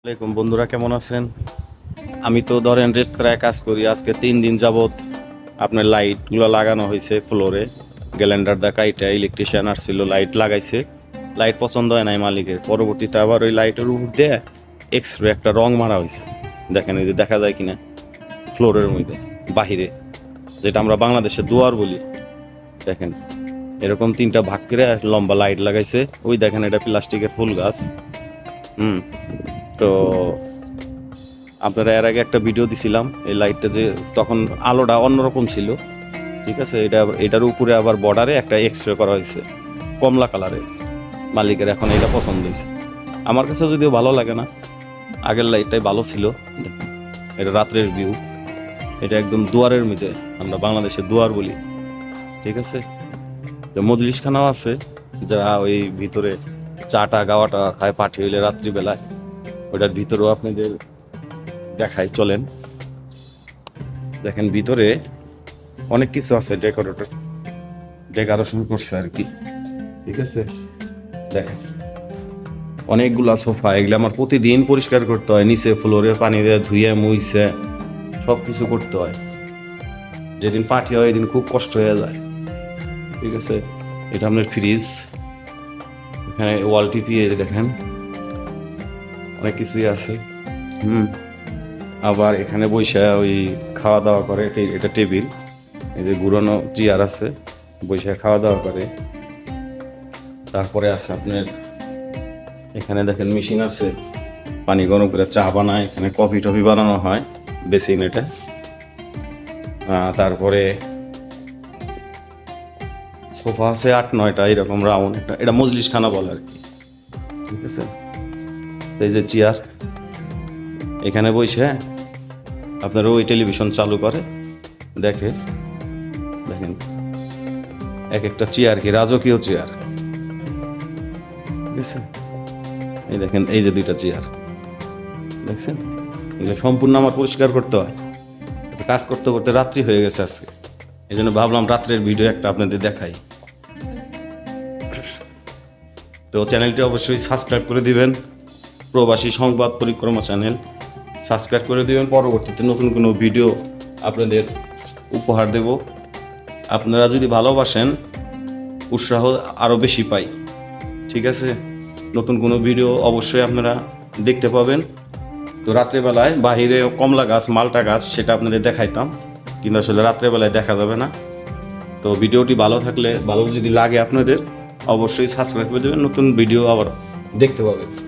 আসসালামাইকুম বন্ধুরা কেমন আছেন? আমি তো ধরেন রেস্তোরাঁয় কাজ করি, আজকে তিন দিন যাবৎ আপনার লাইটগুলো লাগানো হয়েছে ফ্লোরে। গ্যালেন্ডার দেখা, এটা ইলেকট্রিশিয়ান আসছিল, লাইট লাগাইছে। লাইট পছন্দ হয় নাই মালিকের। পরবর্তীতে আবার ওই লাইটের উপর দিয়ে এক্স রে একটা রং মারা হয়েছে। দেখেন এই যে দেখা যায় কিনা, ফ্লোরের মধ্যে, বাহিরে। যেটা আমরা বাংলাদেশে দুয়ার বলি। দেখেন, এরকম তিনটা ভাগ করে লম্বা লাইট লাগাইছে। ওই দেখেন এটা প্লাস্টিকের ফুল গাছ। হুম। তো আপনারা এর আগে একটা ভিডিও দিছিলাম, এই লাইটটা যে তখন আলোটা অন্যরকম ছিল, ঠিক আছে? এটা, এটার উপরে আবার বর্ডারে একটা এক্সরে করা হয়েছে, কমলা কালারের মালিকের এখন এটা পছন্দ হয়েছে। আমার কাছে যদিও ভালো লাগে না, আগের লাইটটাই ভালো ছিল এটা রাত্রের ভিউ এটা একদম দুয়ারের মধ্যে, আমরা বাংলাদেশে দুয়ার বলি, ঠিক আছে? তো মজলিসখানাও আছে, যারা ওই ভিতরে চাটা, গাওয়াটা খায় পাঠিয়ে হইলে রাত্রিবেলায়। ওটার ভিতরেও আপনাদের দেখাই, চলেন। দেখেন, ভিতরে অনেক কিছু আছে ডেকোরেটর। ডেকোরেশন করছে আর কি। ঠিক আছে? দেখেন, অনেকগুলা সোফা, এগুলো আমার প্রতিদিন পরিষ্কার করতে হয়। নিচে ফ্লোরে পানি দিয়ে ধুয়ে মুইছে সব কিছু করতে হয়। যেদিন পার্টি হয়, এদিন খুব কষ্ট হয়ে যায়। ঠিক আছে? এটা আপনার ফ্রিজ এখানে ওয়াল টিপি দেখেন। অনেক কিছুই আছে। হুম। আবার এখানে বৈশা ওই খাওয়া দাওয়া করে এটা টেবিল। এই যে ঘুরানো চেয়ার আছে বৈশা খাওয়া দাওয়া করে। তারপরে আছে আপনার, এখানে দেখেন মেশিন আছে। পানি গরম করে চা বানায়, এখানে কফি টফি বানানো হয়, বেসিন এটা। তারপরে সোফা আছে আট, নয়টা, এরকম রাউন্ড। এটা মজলিস খানা বলে আর কি। ঠিক আছে? এই যে চেয়ার এখানে বসে আপনারা ওই টেলিভিশন চালু করে দেখে দেখেন। এক একটা চেয়ার কি রাজকীয় চেয়ার? ঠিক আছে এই দেখেন এই যে দুইটা চেয়ার। দেখছেন? এগুলো সম্পূর্ণ আমার পরিষ্কার করতে হয়। কাজ করতে করতে রাত্রি হয়ে গেছে আজকে। এই জন্য ভাবলাম রাত্রের ভিডিও একটা আপনাদের দেখাই। তো চ্যানেলটি অবশ্যই সাবস্ক্রাইব করে দিবেন। প্রবাসী সংবাদ পরিক্রমা চ্যানেল সাবস্ক্রাইব করে দেবেন। পরবর্তীতে নতুন কোনো ভিডিও আপনাদের উপহার দেব। আপনারা যদি ভালোবাসেন, উৎসাহ আরও বেশি পাই। ঠিক আছে? নতুন কোনো ভিডিও অবশ্যই আপনারা দেখতে পাবেন। তো রাত্রেবেলায় বাহিরে কমলা গাছ, মালটা গাছ, সেটা আপনাদের দেখাইতাম। কিন্তু আসলে রাত্রেবেলায় দেখা যাবে না। তো ভিডিওটি ভালো থাকলে, ভালো যদি লাগে আপনাদের, অবশ্যই সাবস্ক্রাইব করে দেবেন। নতুন ভিডিও আবার দেখতে পাবেন।